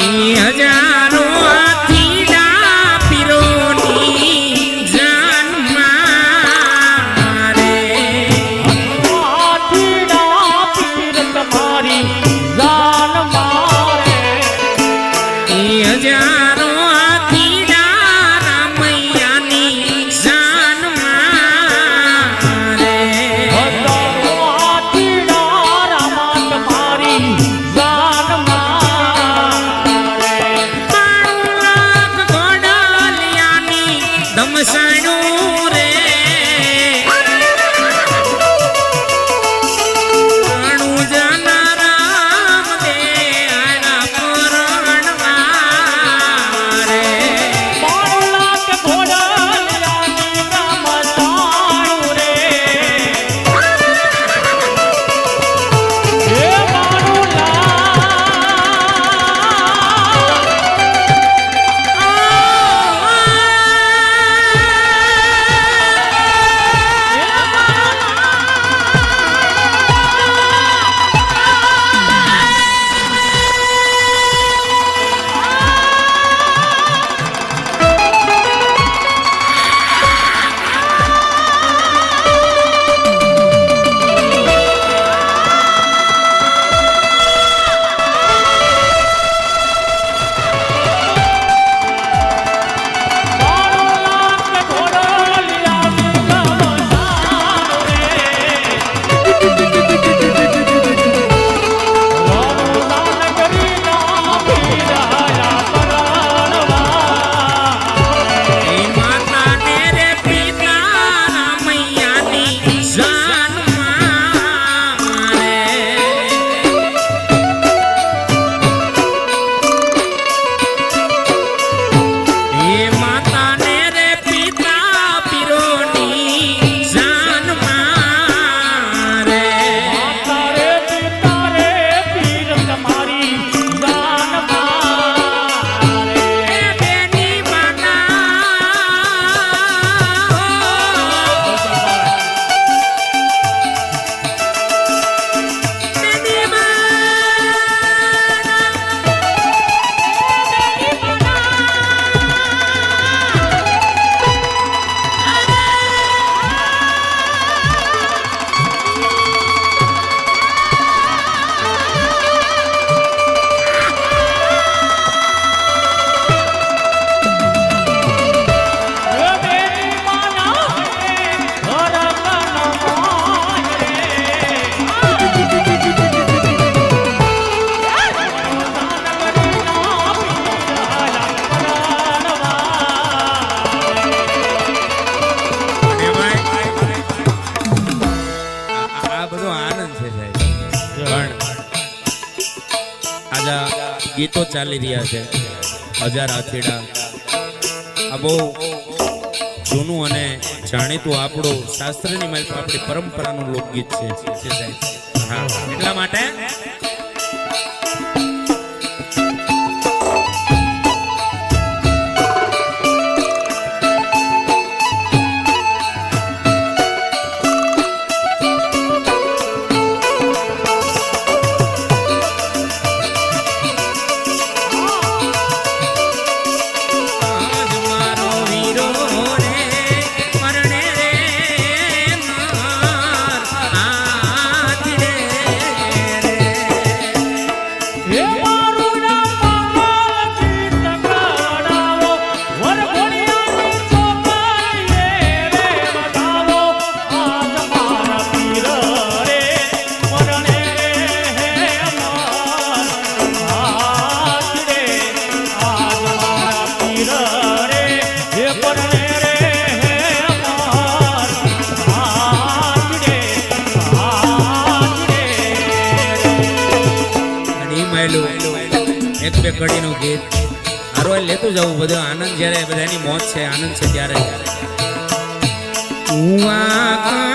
की ગીતો ચાલી રહ્યા છે. હજાર આથીડા આ બહુ જૂનું અને જાણીતું આપણું શાસ્ત્રની માહિતી આપણી પરંપરાનું લોકગીત છે. હા. એટલા માટે બે કડીનું ગીત. હારો લેતું જવું બધું. આનંદ જ્યારે બધાની મોત છે, આનંદ છે ત્યારે ત્યારે